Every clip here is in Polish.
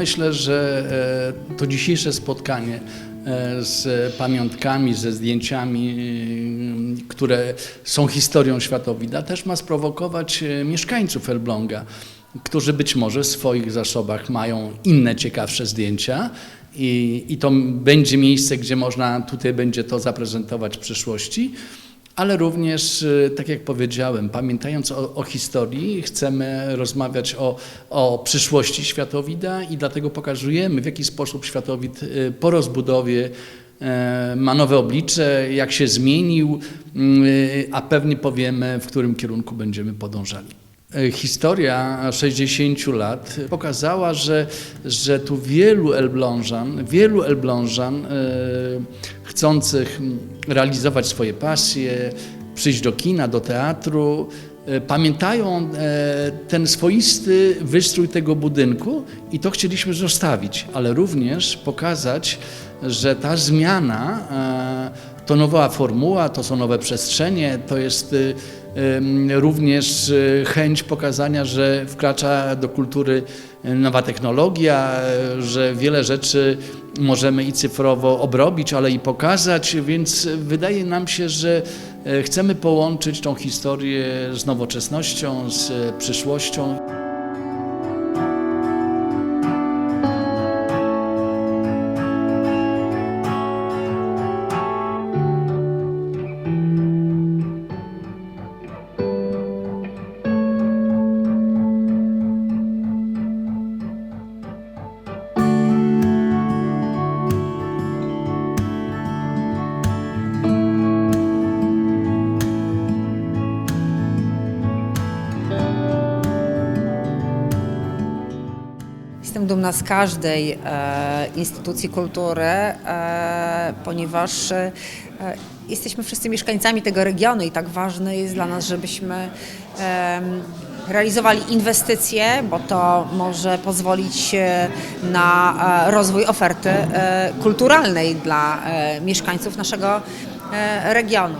Myślę, że e, to dzisiejsze spotkanie e, z pamiątkami, ze zdjęciami, e, które są historią Światowida, też ma sprowokować mieszkańców Elbląga, którzy być może w swoich zasobach mają inne ciekawsze zdjęcia. I, I to będzie miejsce, gdzie można tutaj będzie to zaprezentować w przyszłości. Ale również, y, tak jak powiedziałem, pamiętając o, o historii, chcemy rozmawiać o, o przyszłości Światowida i dlatego pokazujemy, w jaki sposób Światowid y, po rozbudowie e, ma nowe oblicze, jak się zmienił, y, a pewnie powiemy, w którym kierunku będziemy podążali. E, Historia 60 lat pokazała, że, że tu wielu Elblążan, wielu Elblążan e, chcących realizować swoje pasje, przyjść do kina, do teatru, e, pamiętają ten swoisty wystrój tego budynku i to chcieliśmy zostawić, ale również pokazać, że ta zmiana to nowa formuła, to są nowe przestrzenie, to jest również y, chęć pokazania, że wkracza do kultury y, nowa technologia, y, że wiele rzeczy możemy i cyfrowo obrobić, ale i pokazać, więc wydaje nam się, że chcemy połączyć tą historię z nowoczesnością, z przyszłością. Dumna z każdej e, instytucji kultury, e, ponieważ e, jesteśmy wszyscy mieszkańcami tego regionu i tak ważne jest dla nas, żebyśmy realizowali inwestycje, bo to może pozwolić na rozwój oferty kulturalnej dla mieszkańców naszego regionu.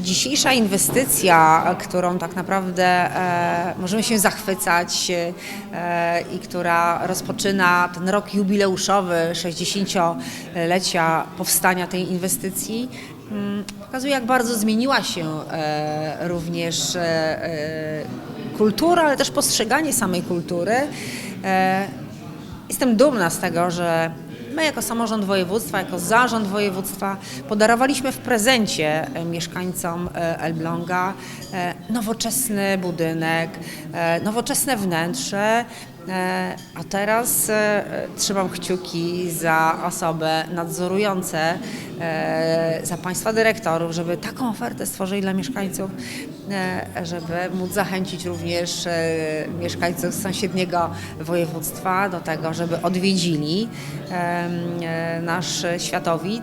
Dzisiejsza inwestycja, którą tak naprawdę e, możemy się zachwycać e, i która rozpoczyna ten rok jubileuszowy 60-lecia powstania tej inwestycji, mm, pokazuje jak bardzo zmieniła się e, również kultura, ale też postrzeganie samej kultury. Jestem dumna z tego, że my jako samorząd województwa, jako zarząd województwa podarowaliśmy w prezencie e, mieszkańcom e, Elbląga e, nowoczesny budynek, nowoczesne wnętrze, a teraz e, trzymam kciuki za osobę nadzorujące, e, za Państwa dyrektorów, żeby taką ofertę stworzyli dla mieszkańców, e, żeby móc zachęcić również e, mieszkańców z sąsiedniego województwa do tego, żeby odwiedzili e, nasz światowid.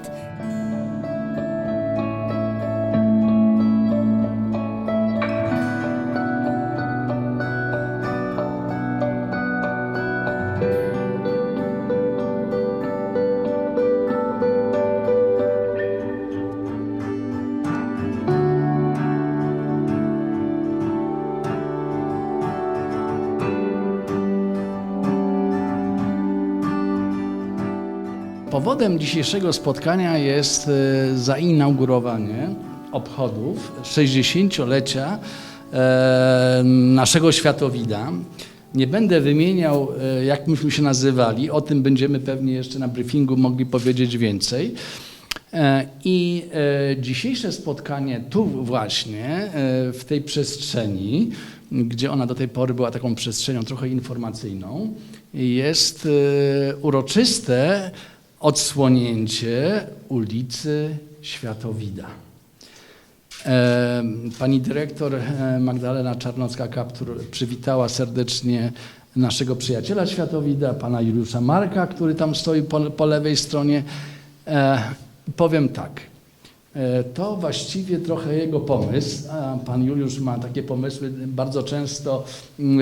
Powodem dzisiejszego spotkania jest e, zainaugurowanie obchodów 60-lecia e, naszego Światowida. Nie będę wymieniał, e, jak myśmy się nazywali, o tym będziemy pewnie jeszcze na briefingu mogli powiedzieć więcej. I dzisiejsze spotkanie tu właśnie, w tej przestrzeni, gdzie ona do tej pory była taką przestrzenią trochę informacyjną, jest uroczyste odsłonięcie ulicy Światowida. E, Pani dyrektor e, Magdalena Czarnocka-Kaptur przywitała serdecznie naszego przyjaciela Światowida, pana Juliusza Marka, który tam stoi po, po lewej stronie. E, Powiem tak, to właściwie trochę jego pomysł. Pan Juliusz ma takie pomysły bardzo często mm,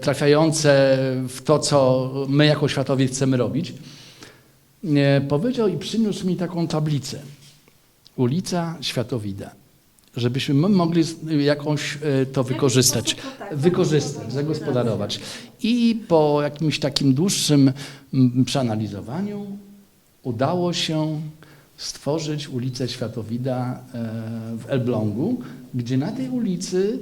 trafiające w to, co my jako Światowi chcemy robić. Powiedział i przyniósł mi taką tablicę. Ulica Światowida. żebyśmy my mogli jakąś e, to wykorzystać, wykorzystać, zagospodarować. I po jakimś takim dłuższym przeanalizowaniu udało się stworzyć ulicę Światowida e, w Elblągu, gdzie na tej ulicy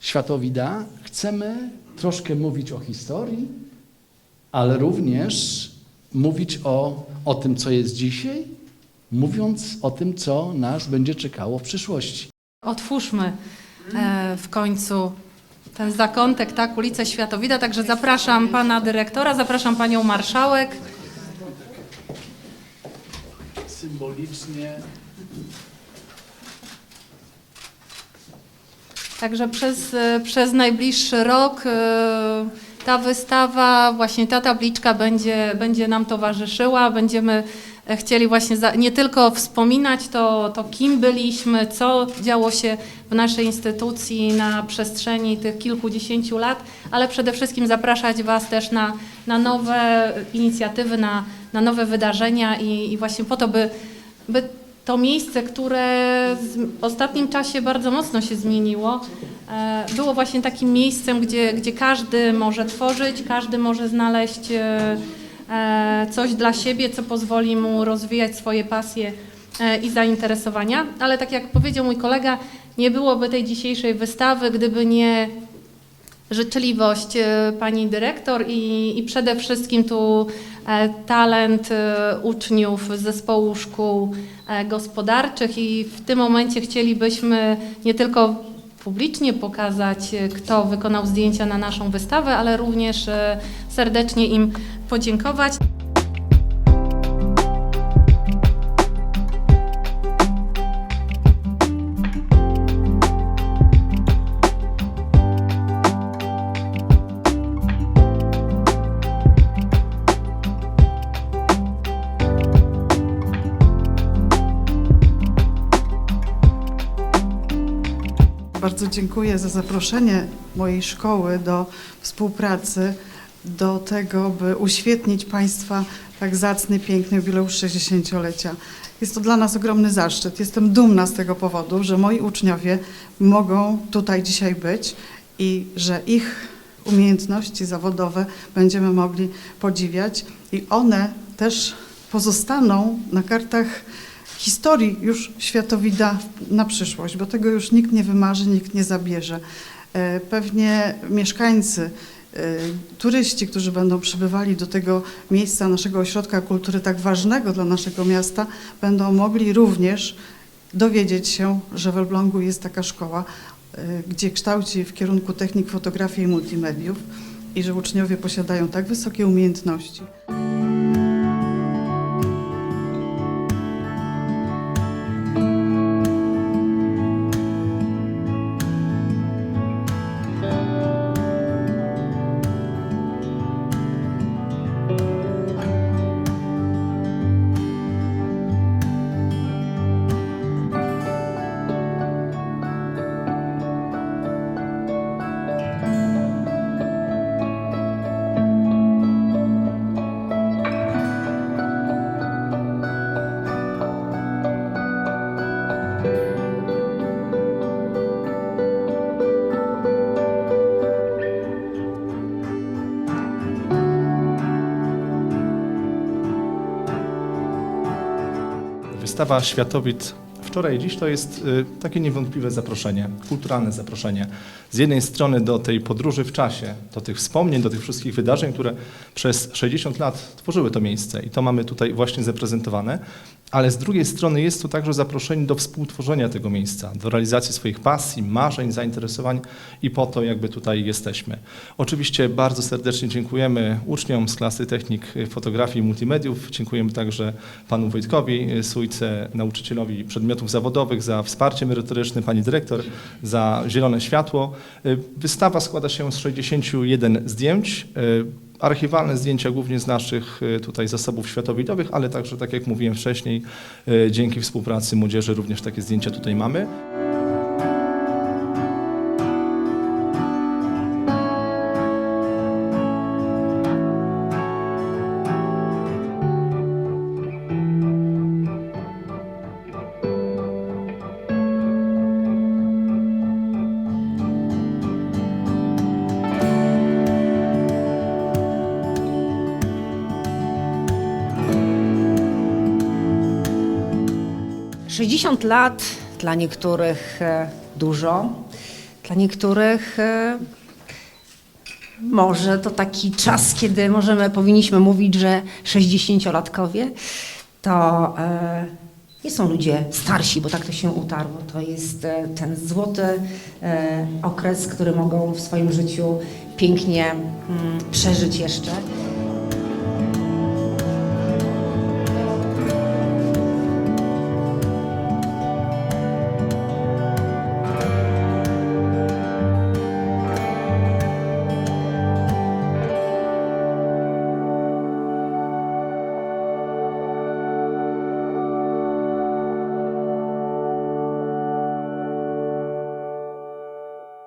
Światowida chcemy troszkę mówić o historii, ale również mówić o, o tym, co jest dzisiaj, mówiąc o tym, co nas będzie czekało w przyszłości. Otwórzmy e, w końcu ten zakątek, tak, ulicę Światowida. Także zapraszam pana dyrektora, zapraszam panią marszałek. Symbolicznie Także przez, e, przez najbliższy rok e, ta wystawa, właśnie ta tabliczka będzie, będzie nam towarzyszyła. Będziemy e, chcieli właśnie za, nie tylko wspominać to, to, kim byliśmy, co działo się w naszej instytucji na przestrzeni tych kilkudziesięciu lat, ale przede wszystkim zapraszać Was też na, na nowe inicjatywy, na, na nowe wydarzenia i, i właśnie po to, by, by to miejsce, które w ostatnim czasie bardzo mocno się zmieniło, było właśnie takim miejscem, gdzie, gdzie każdy może tworzyć, każdy może znaleźć e, e, coś dla siebie, co pozwoli mu rozwijać swoje pasje e, i zainteresowania. Ale tak jak powiedział mój kolega, nie byłoby tej dzisiejszej wystawy, gdyby nie życzliwość e, pani dyrektor i, i przede wszystkim tu e, talent e, uczniów z zespołu szkół e, gospodarczych i w tym momencie chcielibyśmy nie tylko publicznie pokazać, e, kto wykonał zdjęcia na naszą wystawę, ale również e, serdecznie im podziękować. Bardzo dziękuję za zaproszenie mojej szkoły do współpracy, do tego, by uświetnić Państwa tak zacny, piękny jubileusz 60-lecia. Jest to dla nas ogromny zaszczyt. Jestem dumna z tego powodu, że moi uczniowie mogą tutaj dzisiaj być i że ich umiejętności zawodowe będziemy mogli podziwiać i one też pozostaną na kartach historii już światowida na przyszłość, bo tego już nikt nie wymarzy, nikt nie zabierze. E, Pewnie mieszkańcy, e, turyści, którzy będą przybywali do tego miejsca, naszego ośrodka kultury tak ważnego dla naszego miasta, będą mogli również dowiedzieć się, że w Elblągu jest taka szkoła, e, gdzie kształci w kierunku technik fotografii i multimediów i że uczniowie posiadają tak wysokie umiejętności. Wystawa Światowid wczoraj i dziś to jest y, takie niewątpliwe zaproszenie, kulturalne zaproszenie. Z jednej strony do tej podróży w czasie, do tych wspomnień, do tych wszystkich wydarzeń, które przez 60 lat tworzyły to miejsce. I to mamy tutaj właśnie zaprezentowane, ale z drugiej strony jest to także zaproszenie do współtworzenia tego miejsca, do realizacji swoich pasji, marzeń, zainteresowań i po to jakby tutaj jesteśmy. Oczywiście bardzo serdecznie dziękujemy uczniom z klasy technik fotografii i multimediów. Dziękujemy także panu Wojtkowi Sójce, nauczycielowi przedmiotów zawodowych za wsparcie merytoryczne, pani dyrektor za zielone światło. Wystawa składa się z 61 zdjęć. Archiwalne zdjęcia głównie z naszych y, tutaj zasobów światowidowych, ale także, tak jak mówiłem wcześniej, y, dzięki współpracy młodzieży również takie zdjęcia tutaj mamy. 60 lat dla niektórych e, dużo, dla niektórych e, może to taki czas, kiedy możemy, powinniśmy mówić, że 60-latkowie to e, nie są ludzie starsi, bo tak to się utarło. To jest ten złoty okres, który mogą w swoim życiu pięknie mm, przeżyć jeszcze.